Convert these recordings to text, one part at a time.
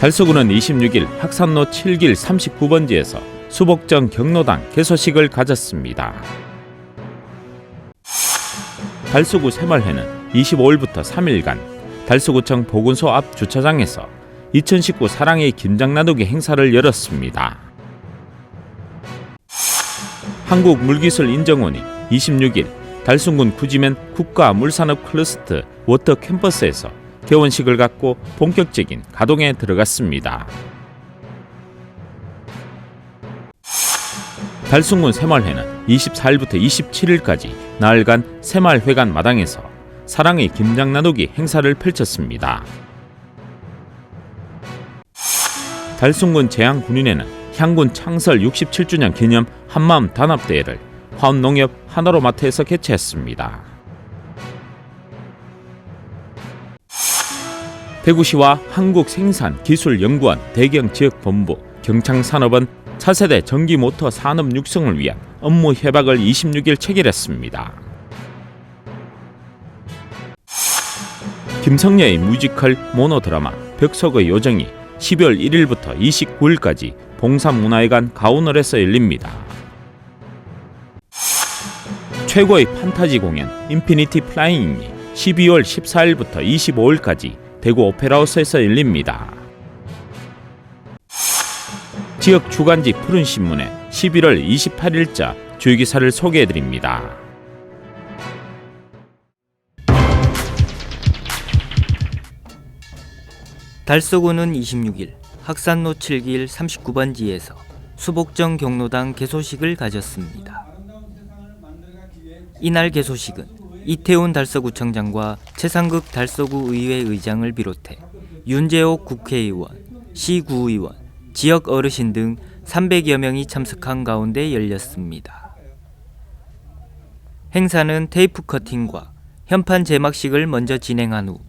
달서구는 26일 학산로 7길 39번지에서 수복정 경로당 개소식을 가졌습니다. 달서구 새마을회는 25일부터 3일간 달서구청 보건소 앞 주차장에서 2019 사랑의 김장 나누기 행사를 열었습니다. 한국물기술인정원이 26일 달순군 구지면 국가물산업 클러스터 워터 캠퍼스에서 개원식을 갖고 본격적인 가동에 들어갔습니다. 달순군 새마을회는 24일부터 27일까지 나흘간 새마을회관 마당에서 사랑의 김장 나누기 행사를 펼쳤습니다. 달순군 재향군인회는 향군 창설 67주년 기념 한마음 단합대회를 화엄농협 하나로 마트에서 개최했습니다. 대구시와 한국생산기술연구원 대경지역본부 경창산업은 차세대 전기모터 산업 육성을 위한 업무 협약을 26일 체결했습니다. 김성녀의 뮤지컬 모노드라마 벽속의 요정이 12월 1일부터 29일까지 봉산문화회관 가운홀에서 열립니다. 최고의 판타지 공연 인피니티 플라잉이 12월 14일부터 25일까지 대구 오페라하우스에서 열립니다. 지역 주간지 푸른 신문에 11월 28일자 주기사를 소개해드립니다. 달서구는 26일 학산로 7길 39번지에서 수복정 경로당 개소식을 가졌습니다. 이날 개소식은 이태훈 달서구청장과 최상극 달서구 의회 의장을 비롯해 윤재옥 국회의원, 시구의원, 지역 어르신 등 300여 명이 참석한 가운데 열렸습니다. 행사는 테이프 커팅과 현판 제막식을 먼저 진행한 후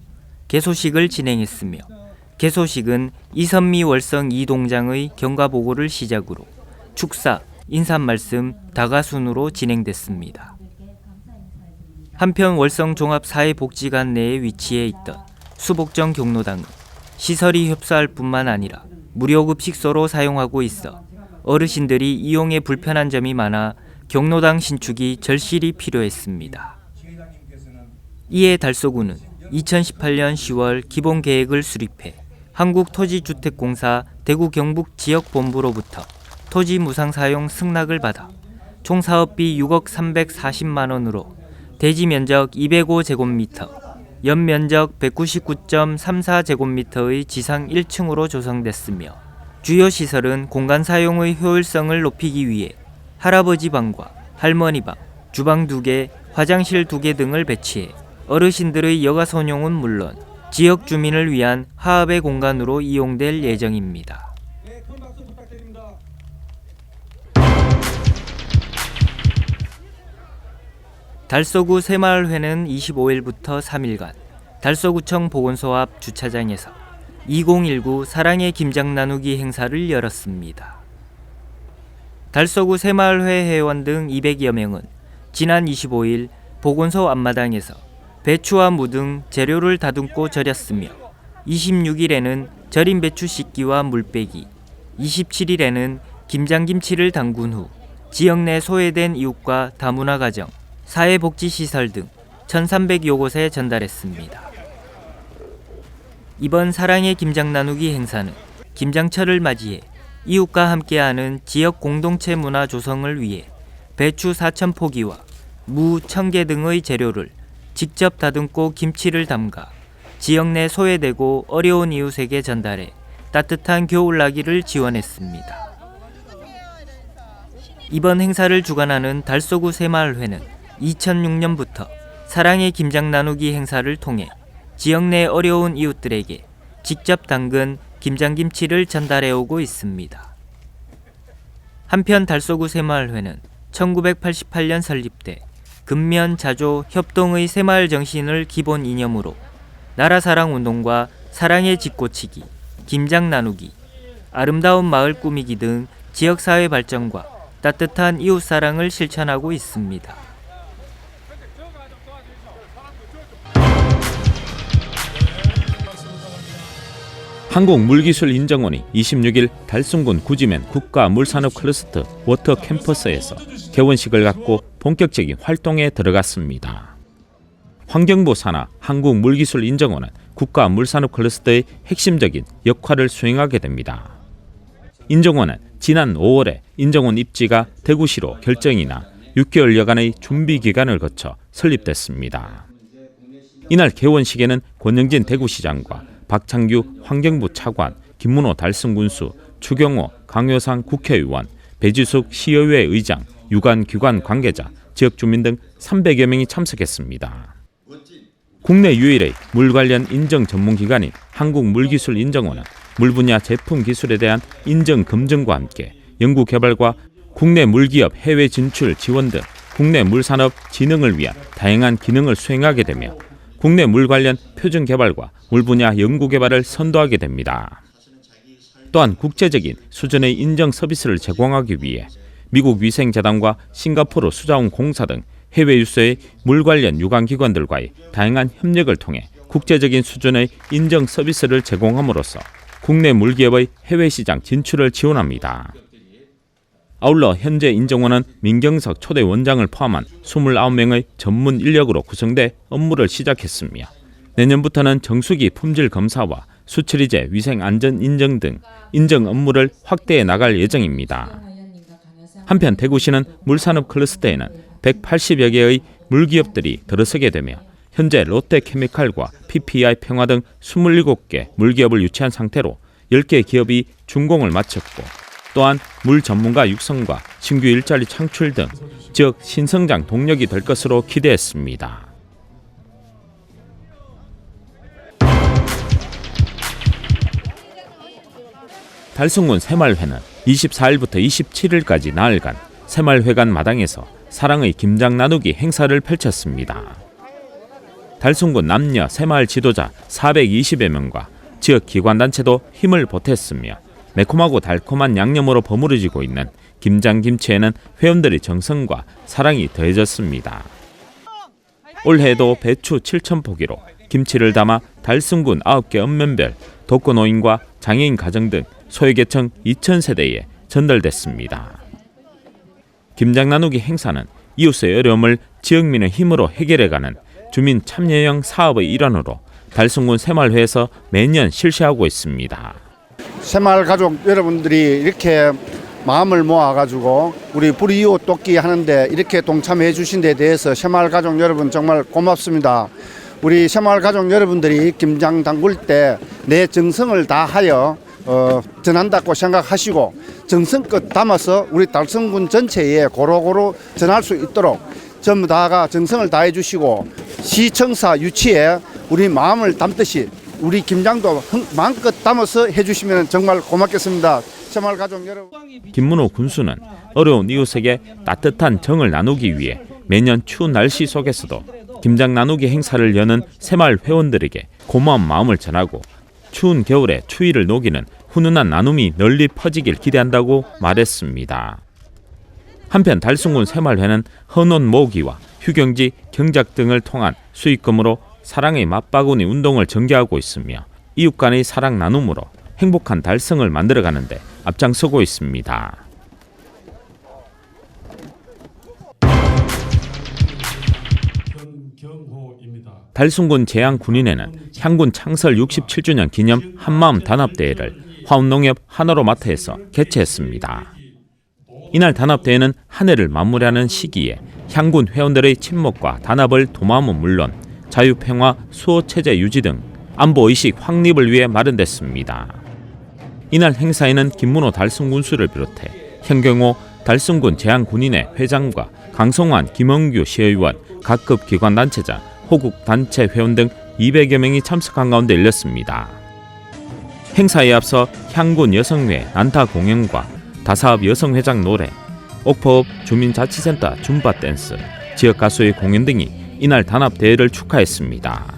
개소식을 진행했으며 개소식은 이선미 월성 이동장의 경과보고를 시작으로 축사, 인사말씀, 다가순으로 진행됐습니다. 한편 월성 종합사회복지관 내에 위치해 있던 수복정 경로당은 시설이 협소할 뿐만 아니라 무료급 식소로 사용하고 있어 어르신들이 이용에 불편한 점이 많아 경로당 신축이 절실히 필요했습니다. 이에 달서구는 2018년 10월 기본 계획을 수립해 한국토지주택공사 대구 경북 지역본부로부터 토지 무상 사용 승낙을 받아 총 사업비 6억 340만 원으로 대지 면적 205제곱미터, 연면적 199.34제곱미터의 지상 1층으로 조성됐으며 주요 시설은 공간 사용의 효율성을 높이기 위해 할아버지 방과 할머니 방, 주방 2개, 화장실 2개 등을 배치해 어르신들의 여가 선용은 물론 지역 주민을 위한 하업의 공간으로 이용될 예정입니다. 달서구 새마을회는 25일부터 3일간 달서구청 보건소 앞 주차장에서 2019 사랑의 김장 나누기 행사를 열었습니다. 달서구 새마을회 회원 등 200여 명은 지난 25일 보건소 앞마당에서 배추와 무등 재료를 다듬고 절였으며 26일에는 절인 배추 씻기와 물 빼기, 27일에는 김장김치를 담근 후 지역 내 소외된 이웃과 다문화 가정, 사회복지시설 등 1,300여 곳에 전달했습니다. 이번 사랑의 김장 나누기 행사는 김장철을 맞이해 이웃과 함께하는 지역 공동체 문화 조성을 위해 배추 4천 포기와 무 1,000개 등의 재료를 직접 다듬고 김치를 담가 지역 내 소외되고 어려운 이웃에게 전달해 따뜻한 겨울나기를 지원했습니다. 이번 행사를 주관하는 달서구 새마을회는 2006년부터 사랑의 김장 나누기 행사를 통해 지역 내 어려운 이웃들에게 직접 담근 김장김치를 전달해 오고 있습니다. 한편 달서구 새마을회는 1988년 설립돼 근면 자조 협동의 새마을 정신을 기본 이념으로 나라 사랑 운동과 사랑의 짓고치기, 김장 나누기, 아름다운 마을 꾸미기 등 지역 사회 발전과 따뜻한 이웃 사랑을 실천하고 있습니다. 한국물기술인정원이 26일 달순군 구지면 국가물산업 클러스터 워터 캠퍼스에서 개원식을 갖고 본격적인 활동에 들어갔습니다. 환경부 산하 한국물기술인정원은 국가물산업 클러스터의 핵심적인 역할을 수행하게 됩니다. 인정원은 지난 5월에 인정원 입지가 대구시로 결정이나 6개월여간의 준비 기간을 거쳐 설립됐습니다. 이날 개원식에는 권영진 대구시장과 박창규 환경부 차관, 김문호 달성군수, 추경호 강효상 국회의원, 배지숙 시의회 의장, 유관 기관 관계자, 지역 주민 등 300여 명이 참석했습니다. 국내 유일의 물 관련 인정 전문 기관인 한국물기술인정원은 물 분야 제품 기술에 대한 인정 검증과 함께 연구 개발과 국내 물기업 해외 진출 지원 등 국내 물산업 진흥을 위한 다양한 기능을 수행하게 되며 국내 물 관련 표준 개발과 물 분야 연구 개발을 선도하게 됩니다. 또한 국제적인 수준의 인정 서비스를 제공하기 위해 미국 위생재단과 싱가포르 수자원 공사 등 해외 유수의 물 관련 유관 기관들과의 다양한 협력을 통해 국제적인 수준의 인정 서비스를 제공함으로써 국내 물기업의 해외 시장 진출을 지원합니다. 아울러 현재 인정원은 민경석 초대 원장을 포함한 29명의 전문 인력으로 구성돼 업무를 시작했으며 내년부터는 정수기 품질 검사와 수출이제 위생 안전 인정 등 인정 업무를 확대해 나갈 예정입니다. 한편 대구시는 물산업 클러스터에는 180여 개의 물기업들이 들어서게 되며 현재 롯데케미칼과 PPI 평화 등 27개 물기업을 유치한 상태로 10개 기업이 준공을 마쳤고 또한 물 전문가 육성과 신규 일자리 창출 등 지역 신성장 동력이 될 것으로 기대했습니다. 달성군 새마을회는 24일부터 27일까지 나흘간 새마을회관 마당에서 사랑의 김장 나누기 행사를 펼쳤습니다. 달성군 남녀 새마을 지도자 420여 명과 지역 기관단체도 힘을 보탰으며 매콤하고 달콤한 양념으로 버무려지고 있는 김장 김치에는 회원들의 정성과 사랑이 더해졌습니다. 올해에도 배추 7,000포기로 김치를 담아 달승군 9개 읍면별 독거노인과 장애인 가정 등 소외계층 2,000세대에 전달됐습니다. 김장 나누기 행사는 이웃의 어려움을 지역민의 힘으로 해결해가는 주민 참여형 사업의 일환으로 달승군 새마을회에서 매년 실시하고 있습니다. 새마을 가족 여러분들이 이렇게 마음을 모아가지고 우리 불이웃 돕기 하는데 이렇게 동참해 주신 데 대해서 새마을 가족 여러분 정말 고맙습니다. 우리 새마을 가족 여러분들이 김장 담글 때 내 정성을 다하여 어, 전한다고 생각하시고 정성껏 담아서 우리 달성군 전체에 고루고루 전할 수 있도록 전부 다가 정성을 다해 주시고 시청사 유치에 우리 마음을 담듯이 우리 김장도 흥- 마음껏 담아서 해주시면 정말 고맙겠습니다. 새마을 가족 여러분. 김문호 군수는 어려운 이웃에게 따뜻한 정을 나누기 위해 매년 추운 날씨 속에서도 김장 나누기 행사를 여는 새마을 회원들에게 고마운 마음을 전하고 추운 겨울에 추위를 녹이는 훈훈한 나눔이 널리 퍼지길 기대한다고 말했습니다. 한편 달순군 새마을회는 헌옷 모으기와 휴경지 경작 등을 통한 수익금으로 사랑의 맞바구니 운동을 전개하고 있으며 이웃 간의 사랑 나눔으로 행복한 달성을 만들어가는데 앞장서고 있습니다. 달순군 제양 군인회는 향군 창설 67주년 기념 한마음 단합대회를 화운농협 한화로 마트에서 개최했습니다. 이날 단합대회는 한 해를 마무리하는 시기에 향군 회원들의 친목과 단합을 도모함은 물론 자유평화 수호체제 유지 등 안보의식 확립을 위해 마련됐습니다. 이날 행사에는 김문호 달순군수를 비롯해 현경호 달순군 제한군인회 회장과 강성환 김원규 시의원 각급 기관 단체장 호국 단체 회원 등 200여 명이 참석한 가운데 열렸습니다. 행사에 앞서 향군 여성회 난타 공연과 다사업 여성회장 노래, 옥포읍 주민자치센터 줌바 댄스, 지역 가수의 공연 등이 이날 단합 대회를 축하했습니다.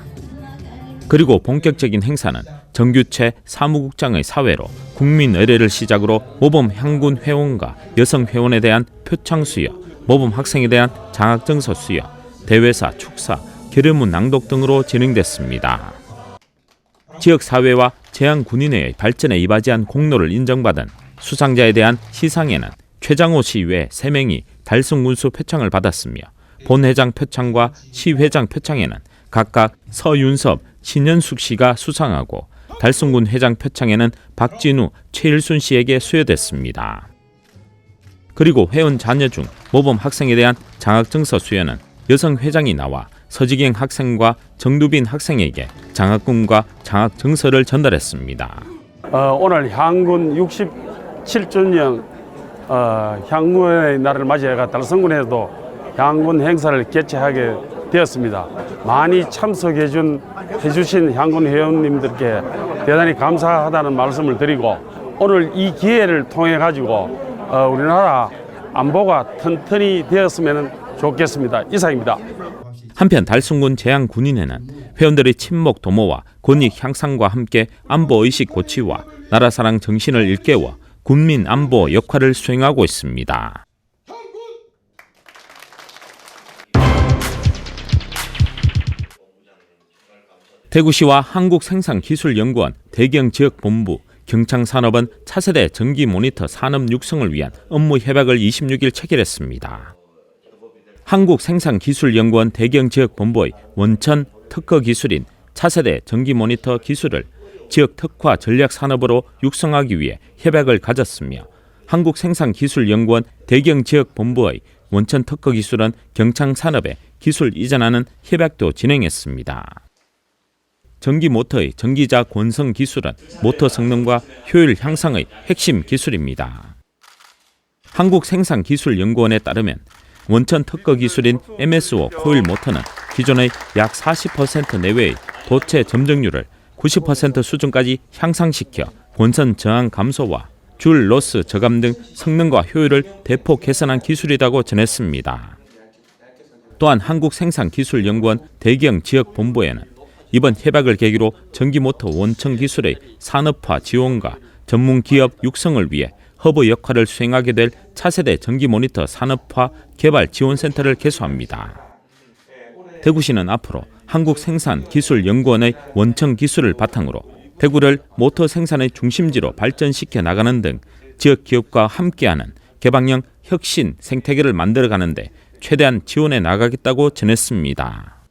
그리고 본격적인 행사는 정규채 사무국장의 사회로 국민 의례를 시작으로 모범 향군 회원과 여성 회원에 대한 표창 수여, 모범 학생에 대한 장학증서 수여, 대회사, 축사, 결의문 낭독 등으로 진행됐습니다. 지역 사회와 재향 군인회의 발전에 이바지한 공로를 인정받은 수상자에 대한 시상에는 최장호 씨외 3명이 달성군수 표창을 받았으며 본회장 표창과 시회장 표창에는 각각 서윤섭, 신현숙 씨가 수상하고 달성군 회장 표창에는 박진우, 최일순 씨에게 수여됐습니다. 그리고 회원 자녀 중 모범 학생에 대한 장학증서 수여는 여성 회장이 나와 서지경 학생과 정두빈 학생에게 장학금과 장학 증서를 전달했습니다. 어, 오늘 향군 67주년 어, 향군의 날을 맞이해가 달성군에도 향군 행사를 개최하게 되었습니다. 많이 참석해준 해주신 향군 회원님들께 대단히 감사하다는 말씀을 드리고 오늘 이 기회를 통해 가지고 어, 우리나라 안보가 튼튼히 되었으면 좋겠습니다. 이상입니다. 한편 달순군 재향 군인회는 회원들의 친목 도모와 권익 향상과 함께 안보 의식 고취와 나라 사랑 정신을 일깨워 군민 안보 역할을 수행하고 있습니다. 대구시와 한국생산기술연구원 대경지역본부 경창산업은 차세대 전기 모니터 산업 육성을 위한 업무 협약을 26일 체결했습니다. 한국생산기술연구원 대경지역본부의 원천 특허 기술인 차세대 전기 모니터 기술을 지역 특화 전략 산업으로 육성하기 위해 협약을 가졌으며 한국생산기술연구원 대경지역본부의 원천 특허 기술은 경창산업에 기술 이전하는 협약도 진행했습니다. 전기 모터의 전기자 권성 기술은 모터 성능과 효율 향상의 핵심 기술입니다. 한국생산기술연구원에 따르면 원천 특허 기술인 MSO 코일 모터는 기존의 약 40% 내외의 도체 점정률을 90% 수준까지 향상시켜 권선 저항 감소와 줄 로스 저감 등 성능과 효율을 대폭 개선한 기술이라고 전했습니다. 또한 한국생산기술연구원 대경 지역본부에는 이번 협약을 계기로 전기모터 원천 기술의 산업화 지원과 전문 기업 육성을 위해 허브 역할을 수행하게 될 차세대 전기 모니터 산업화 개발 지원센터를 개소합니다. 대구시는 앞으로 한국생산기술연구원의 원천 기술을 바탕으로 대구를 모터 생산의 중심지로 발전시켜 나가는 등 지역 기업과 함께하는 개방형 혁신 생태계를 만들어 가는데 최대한 지원해 나가겠다고 전했습니다.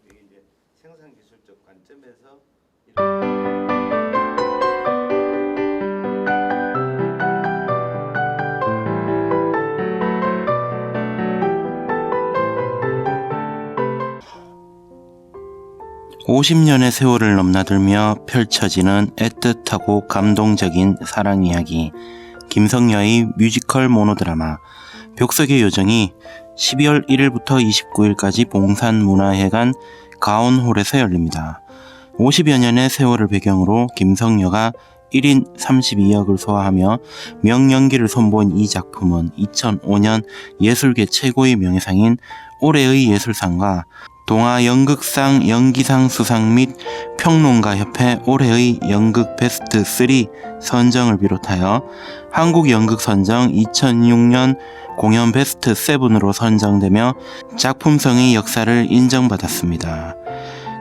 오십 년의 세월을 넘나들며 펼쳐지는 애틋하고 감동적인 사랑 이야기 김성녀의 뮤지컬 모노드라마 벽석의 요정이 12월 1일부터 29일까지 봉산문화회관 가온홀에서 열립니다. 50여 년의 세월을 배경으로 김성녀가 1인 32역을 소화하며 명연기를 선보인 이 작품은 2005년 예술계 최고의 명예상인 올해의 예술상과 동아 연극상 연기상 수상 및 평론가협회 올해의 연극 베스트 3 선정을 비롯하여 한국연극선정 2006년 공연 베스트 7으로 선정되며 작품성의 역사를 인정받았습니다.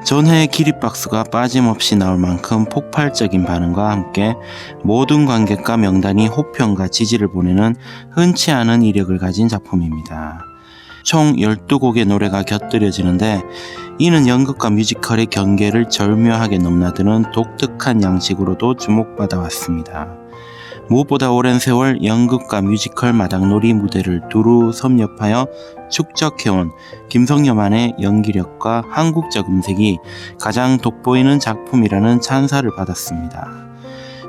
전해 기립박수가 빠짐없이 나올 만큼 폭발적인 반응과 함께 모든 관객과 명단이 호평과 지지를 보내는 흔치 않은 이력을 가진 작품입니다. 총 12곡의 노래가 곁들여지는데 이는 연극과 뮤지컬의 경계를 절묘하게 넘나드는 독특한 양식으로도 주목받아 왔습니다. 무엇보다 오랜 세월 연극과 뮤지컬 마당놀이 무대를 두루 섭렵하여 축적해온 김성녀만의 연기력과 한국적 음색이 가장 돋보이는 작품이라는 찬사를 받았습니다.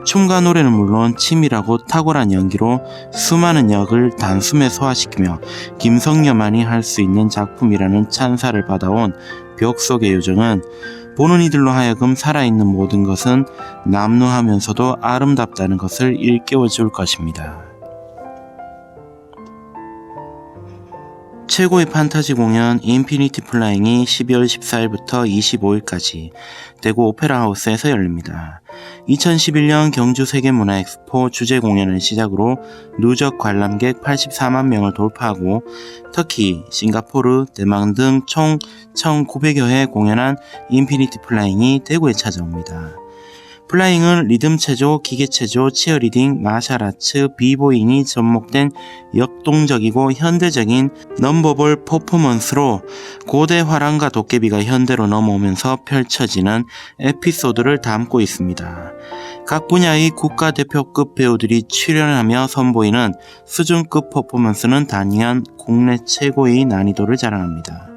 춤과 노래는 물론 치밀하고 탁월한 연기로 수많은 역을 단숨에 소화시키며 김성녀만이 할 수 있는 작품이라는 찬사를 받아온 벽 속의 요정은 보는 이들로 하여금 살아있는 모든 것은 남루하면서도 아름답다는 것을 일깨워 줄 것입니다. 최고의 판타지 공연 인피니티 플라잉이 12월 14일부터 25일까지 대구 오페라 하우스에서 열립니다. 2011년 경주 세계문화 엑스포 주제 공연을 시작으로 누적 관람객 84만 명을 돌파하고 터키, 싱가포르, 대만 등 총 1,900여 회 공연한 인피니티 플라잉이 대구에 찾아옵니다. 플라잉은 리듬 체조, 기계 체조, 치어리딩, 마샬아츠, 비보잉이 접목된 역동적이고 현대적인 넘버볼 퍼포먼스로 고대 화랑과 도깨비가 현대로 넘어오면서 펼쳐지는 에피소드를 담고 있습니다. 각 분야의 국가대표급 배우들이 출연하며 선보이는 수준급 퍼포먼스는 단연 국내 최고의 난이도를 자랑합니다.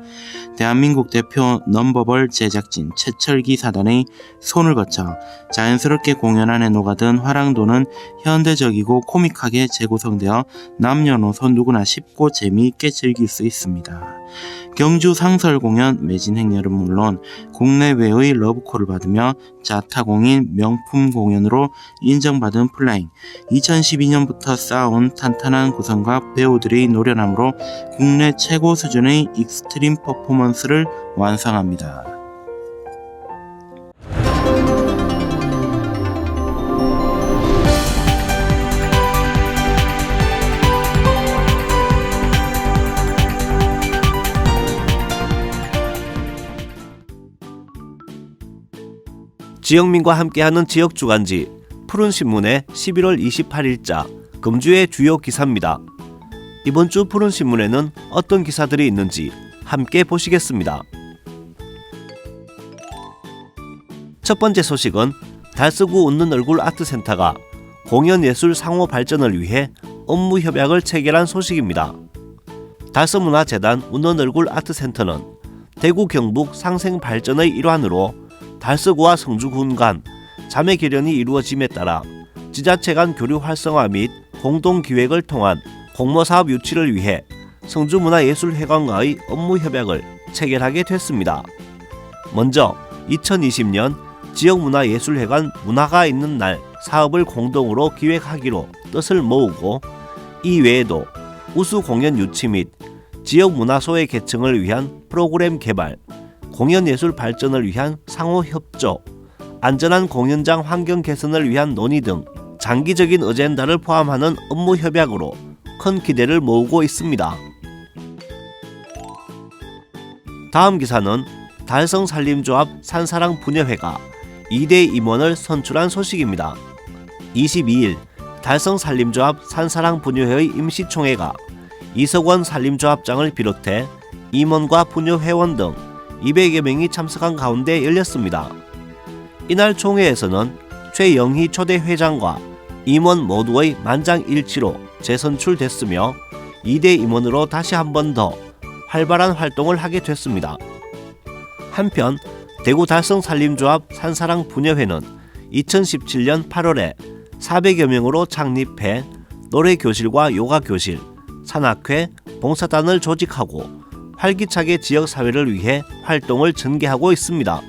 대한민국 대표 넘버벌 제작진 최철기 사단의 손을 거쳐 자연스럽게 공연 안에 녹아든 화랑도는 현대적이고 코믹하게 재구성되어 남녀노소 누구나 쉽고 재미있게 즐길 수 있습니다. 경주 상설 공연 매진 행렬은 물론 국내외의 러브콜을 받으며 자타공인 명품 공연으로 인정받은 플라잉 2012년부터 쌓아온 탄탄한 구성과 배우들의 노련함으로 국내 최고 수준의 익스트림 퍼포먼스를 완성합니다. 지영민과 함께하는 지역 주간지 푸른 신문의 11월 28일자 금주의 주요 기사입니다. 이번 주 푸른 신문에는 어떤 기사들이 있는지 함께 보시겠습니다. 첫 번째 소식은 달서구 웃는 얼굴 아트센터가 공연예술 상호 발전을 위해 업무 협약을 체결한 소식입니다. 달서문화재단 웃는 얼굴 아트센터는 대구 경북 상생 발전의 일환으로 달서구와 성주군 간 자매 결연이 이루어짐에 따라 지자체 간 교류 활성화 및 공동 기획을 통한 공모 사업 유치를 위해 성주문화예술회관과의 업무 협약을 체결하게 됐습니다. 먼저 2020년 지역문화예술회관 문화가 있는 날 사업을 공동으로 기획하기로 뜻을 모으고 이 외에도 우수 공연 유치 및 지역 문화소의 개청을 위한 프로그램 개발, 공연 예술 발전을 위한 상호 협조, 안전한 공연장 환경 개선을 위한 논의 등 장기적인 어젠다를 포함하는 업무 협약으로 큰 기대를 모으고 있습니다. 다음 기사는 달성 산림조합 산사랑 분여회가 2대 임원을 선출한 소식입니다. 22일 달성 산림조합 산사랑 분여회의 임시총회가 이석원 산림조합장을 비롯해 임원과 분여회원 등 200여 명이 참석한 가운데 열렸습니다. 이날 총회에서는 최영희 초대 회장과 임원 모두의 만장일치로 재선출됐으며 2대 임원으로 다시 한 번 더 활발한 활동을 하게 됐습니다. 한편 대구 달성 산림조합 산사랑 분여회는 2017년 8월에 400여 명으로 창립해 노래 교실과 요가 교실, 산악회, 봉사단을 조직하고 활기차게 지역 사회를 위해 활동을 전개하고 있습니다.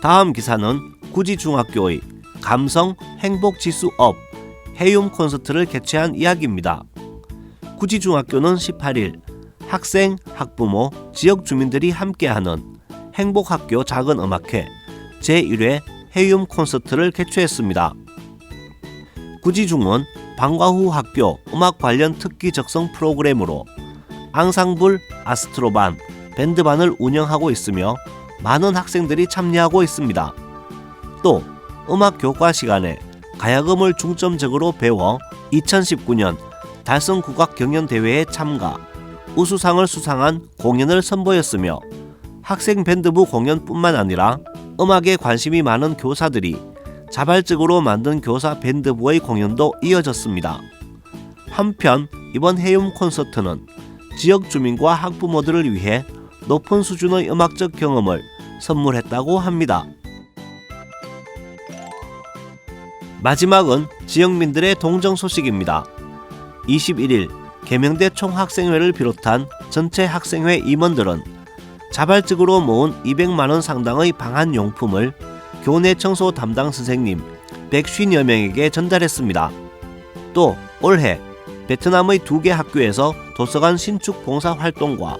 다음 기사는 구지중학교의 감성 행복 지수 업 해움 콘서트를 개최한 이야기입니다. 구지중학교는 18일 학생, 학부모, 지역 주민들이 함께하는 행복학교 작은 음악회 제1회 해움 콘서트를 개최했습니다. 구지중은 방과 후 학교 음악 관련 특기 적성 프로그램으로 앙상블, 아스트로반, 밴드반을 운영하고 있으며 많은 학생들이 참여하고 있습니다. 또 음악 교과 시간에 가야금을 중점적으로 배워 2019년 달성 국악 경연 대회에 참가, 우수상을 수상한 공연을 선보였으며 학생 밴드부 공연뿐만 아니라 음악에 관심이 많은 교사들이 자발적으로 만든 교사 밴드부의 공연도 이어졌습니다. 한편 이번 해움 콘서트는 지역 주민과 학부모들을 위해 높은 수준의 음악적 경험을 선물했다고 합니다. 마지막은 지역민들의 동정 소식입니다. 21일 계명대 총학생회를 비롯한 전체 학생회 임원들은 자발적으로 모은 200만 원 상당의 방한 용품을 교내 청소 담당 선생님 150여 명에게 전달했습니다. 또 올해 베트남의 두 개 학교에서 도서관 신축 봉사 활동과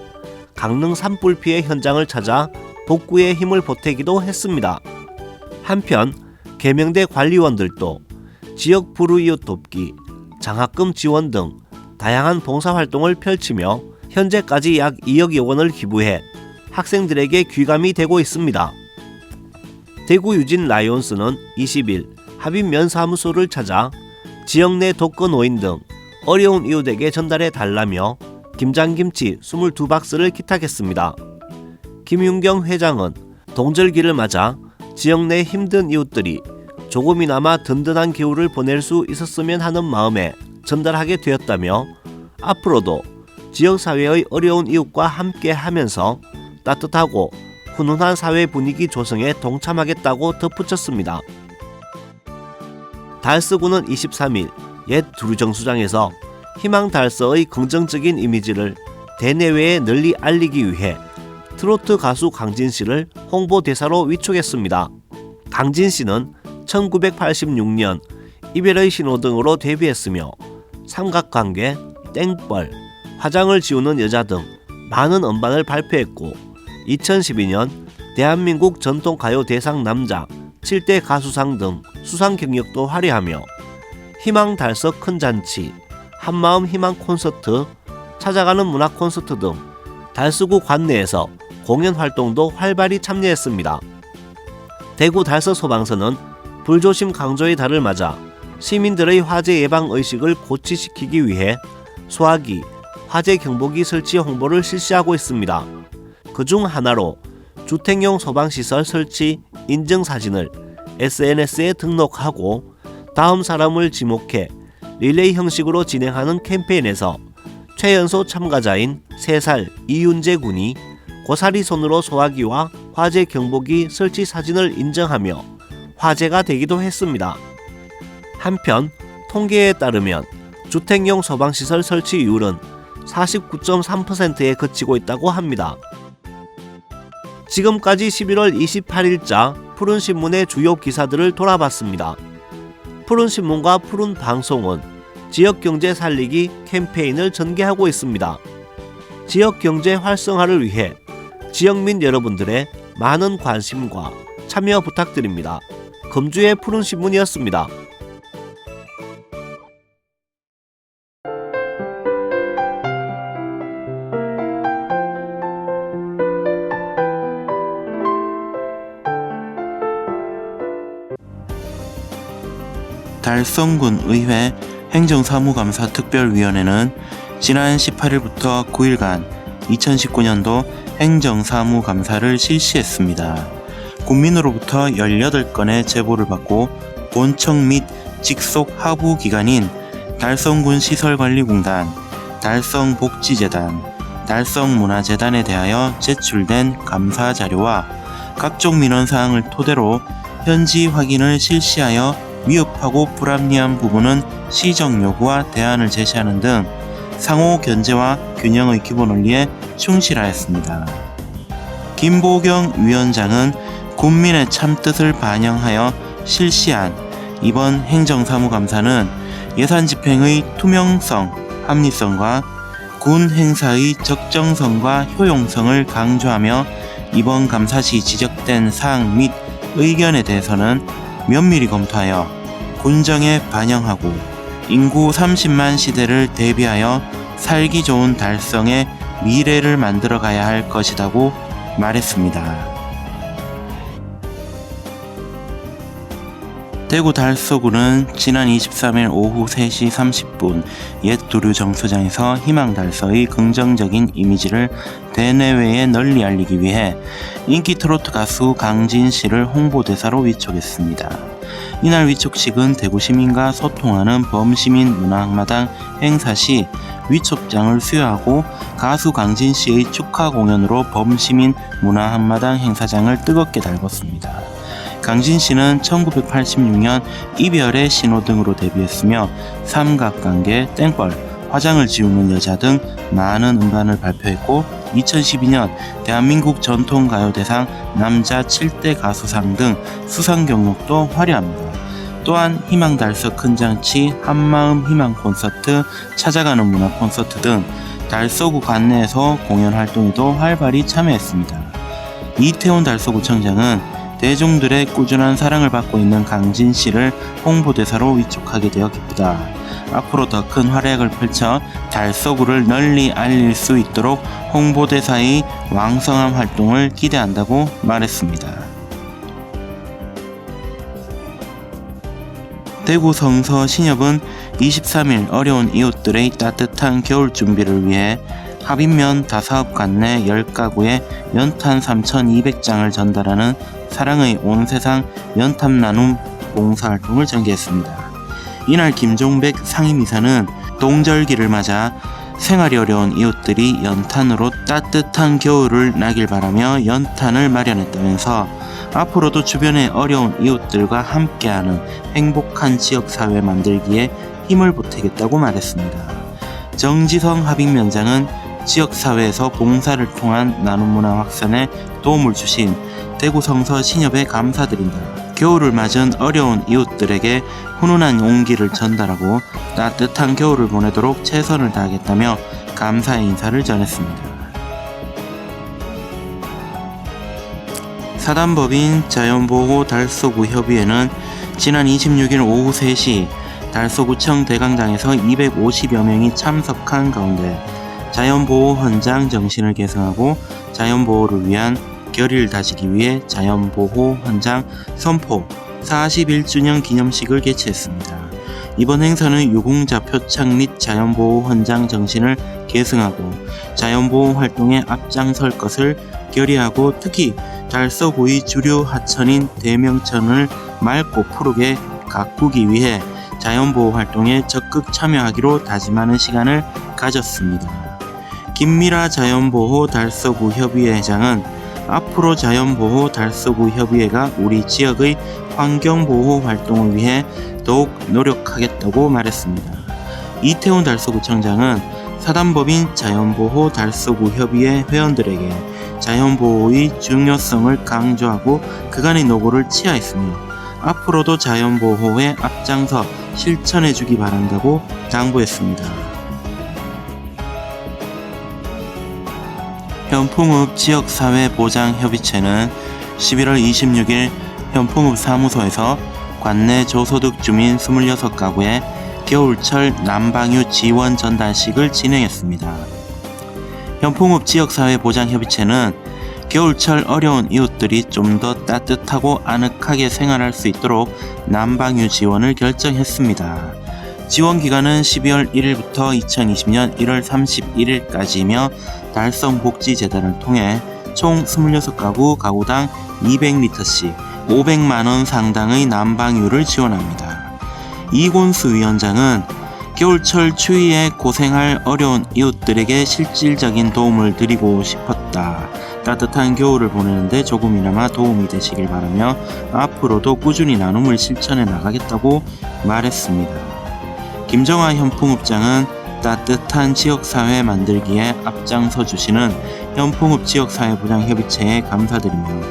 강릉 산불 피해 현장을 찾아 복구의 힘을 보태기도 했습니다. 한편 개명대 관리원들도 지역 불우이웃 돕기, 장학금 지원 등 다양한 봉사 활동을 펼치며 현재까지 약 2억여 원을 기부해 학생들에게 귀감이 되고 있습니다. 대구 유진 라이온스는 20일 합인 면 사무소를 찾아 지역 내 독거 노인 등 어려운 이웃에게 전달해 달라며 김장김치 22박스를 기탁했습니다. 김윤경 회장은 동절기를 맞아 지역 내 힘든 이웃들이 조금이나마 든든한 겨울을 보낼 수 있었으면 하는 마음에 전달하게 되었다며 앞으로도 지역 사회의 어려운 이웃과 함께 하면서 따뜻하고 훈훈한 사회 분위기 조성에 동참하겠다고 덧붙였습니다. 달서구는 23일 옛 두루정수장에서 희망 달서의 긍정적인 이미지를 대내외에 널리 알리기 위해 트로트 가수 강진 씨를 홍보 대사로 위촉했습니다. 강진 씨는 1986년 이별의 신호 등으로 데뷔했으며 삼각관계, 땡벌, 화장을 지우는 여자 등 많은 음반을 발표했고 2012년 대한민국 전통가요 대상 남자 7대 가수상 등 수상 경력도 화려하며 희망 달서 큰 잔치, 한마음 희망 콘서트, 찾아가는 문화 콘서트 등 달서구 관내에서 공연 활동도 활발히 참여했습니다. 대구 달서 소방서는 불조심 강조의 달을 맞아 시민들의 화재 예방 의식을 고취시키기 위해 소화기, 화재 경보기 설치 홍보를 실시하고 있습니다. 그중 하나로 주택용 소방시설 설치 인증 사진을 SNS에 등록하고 다음 사람을 지목해 릴레이 형식으로 진행하는 캠페인에서 최연소 참가자인 3살 이윤재 군이 고사리 손으로 소화기와 화재 경보기 설치 사진을 인정하며 화제가 되기도 했습니다. 한편 통계에 따르면 주택용 소방시설 설치율은 49.3%에 그치고 있다고 합니다. 지금까지 11월 28일자 푸른신문의 주요 기사들을 돌아봤습니다. 푸른신문과 푸른방송은 지역경제 살리기 캠페인을 전개하고 있습니다. 지역경제 활성화를 위해 지역민 여러분들의 많은 관심과 참여 부탁드립니다. 금주의 푸른신문이었습니다. 달성군 의회 행정사무감사 특별위원회는 지난 18일부터 9일간 2019년도 행정사무감사를 실시했습니다. 국민으로부터 18건의 제보를 받고 본청 및 직속 하부 기관인 달성군 시설관리공단, 달성복지재단, 달성문화재단에 대하여 제출된 감사 자료와 각종 민원 사항을 토대로 현지 확인을 실시하여 위협하고 불합리한 부분은 시정 요구와 대안을 제시하는 등 상호 견제와 균형의 기본 원리에 충실하였습니다. 김보경 위원장은 국민의 참뜻을 반영하여 실시한 이번 행정사무감사는 예산 집행의 투명성, 합리성과 군 행사의 적정성과 효용성을 강조하며 이번 감사 시 지적된 사항 및 의견에 대해서는 면밀히 검토하여 군정에 반영하고 인구 30만 시대를 대비하여 살기 좋은 달성의 미래를 만들어 가야 할 것이라고 말했습니다. 대구 달서구는 지난 23일 오후 3시 30분 옛 두류 정수장에서 희망 달서의 긍정적인 이미지를 대내외에 널리 알리기 위해 인기 트로트 가수 강진 씨를 홍보대사로 위촉했습니다. 이날 위촉식은 대구 시민과 소통하는 범시민 문화마당 행사 시 위촉장을 수여하고 가수 강진 씨의 축하 공연으로 범시민 문화 한마당 행사장을 뜨겁게 달궜습니다. 강진 씨는 1986년 이별의 신호등으로 데뷔했으며 삼각관계, 땡벌, 화장을 지우는 여자 등 많은 음반을 발표했고 2012년 대한민국 전통가요대상 남자 7대 가수상 등 수상 경력도 화려합니다. 또한 희망달서 큰장치, 한마음 희망 콘서트, 찾아가는 문화 콘서트 등 달서구 관내에서 공연 활동에도 활발히 참여했습니다. 이태원 달서구청장은 대중들의 꾸준한 사랑을 받고 있는 강진 씨를 홍보대사로 위촉하게 되어 기쁘다. 앞으로 더 큰 활약을 펼쳐 달서구를 널리 알릴 수 있도록 홍보대사의 왕성한 활동을 기대한다고 말했습니다. 대구 성서 신협은 23일 어려운 이웃들의 따뜻한 겨울 준비를 위해 합인면 다사업 관 내 10가구에 연탄 3,200장을 전달하는 사랑의 온 세상 연탄 나눔 봉사활동을 전개했습니다. 이날 김종백 상임이사는 동절기를 맞아 생활이 어려운 이웃들이 연탄으로 따뜻한 겨울을 나길 바라며 연탄을 마련했다면서 앞으로도 주변의 어려운 이웃들과 함께하는 행복한 지역사회 만들기에 힘을 보태겠다고 말했습니다. 정지성 합의면장은 지역사회에서 봉사를 통한 나눔문화 확산에 도움을 주신 대구 성서 신협에 감사드린다. 겨울을 맞은 어려운 이웃들에게 훈훈한 용기를 전달하고 따뜻한 겨울을 보내도록 최선을 다하겠다며 감사의 인사를 전했습니다. 사단법인 자연보호 달서구 협의회는 지난 26일 오후 3시 달서구청 대강당에서 250여 명이 참석한 가운데 자연보호 헌장 정신을 계승하고 자연보호를 위한 결의를 다지기 위해 자연보호 헌장 선포 41주년 기념식을 개최했습니다. 이번 행사는 유공자 표창 및 자연보호 헌장 정신을 계승하고 자연보호 활동에 앞장설 것을 결의하고 특히 달서구의 주류 하천인 대명천을 맑고 푸르게 가꾸기 위해 자연보호 활동에 적극 참여하기로 다짐하는 시간을 가졌습니다. 김미라 자연보호 달서구 협의회 회장은 앞으로 자연보호 달서구 협의회가 우리 지역의 환경보호 활동을 위해 더욱 노력하겠다고 말했습니다. 이태원 달서구청장은 사단법인 자연보호 달서구 협의회 회원들에게 자연보호의 중요성을 강조하고 그간의 노고를 치하했으며 앞으로도 자연보호에 앞장서 실천해주기 바란다고 당부했습니다. 현풍읍 지역사회보장협의체는 11월 26일 현풍읍 사무소에서 관내 저소득 주민 26가구의 겨울철 난방유 지원 전달식을 진행했습니다. 현풍읍 지역사회보장협의체는 겨울철 어려운 이웃들이 좀 더 따뜻하고 아늑하게 생활할 수 있도록 난방유 지원을 결정했습니다. 지원 기간은 12월 1일부터 2020년 1월 31일까지이며 달성복지재단을 통해 총 26가구 가구당 200리터씩 500만원 상당의 난방유를 지원합니다. 이곤수 위원장은 겨울철 추위에 고생할 어려운 이웃들에게 실질적인 도움을 드리고 싶었다. 따뜻한 겨울을 보내는데 조금이나마 도움이 되시길 바라며 앞으로도 꾸준히 나눔을 실천해 나가겠다고 말했습니다. 김정아 현풍읍장은 따뜻한 지역사회 만들기에 앞장서 주시는 현풍읍 지역사회보장협의체에 감사드리며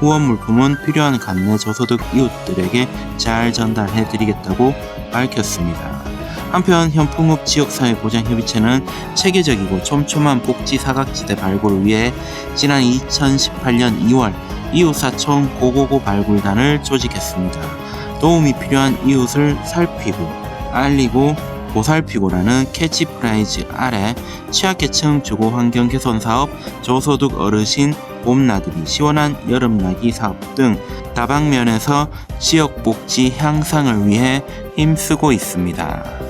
후원 물품은 필요한 관내 저소득 이웃들에게 잘 전달해 드리겠다고 밝혔습니다. 한편 현풍읍 지역사회보장협의체는 체계적이고 촘촘한 복지 사각지대 발굴을 위해 지난 2018년 2월 이웃사촌 고고고 발굴단을 조직했습니다. 도움이 필요한 이웃을 살피고 알리고 보살피고라는 캐치프라이즈 아래 취약계층 주거 환경 개선 사업, 저소득 어르신 봄나들이 시원한 여름나기 사업 등 다방면에서 지역 복지 향상을 위해 힘쓰고 있습니다.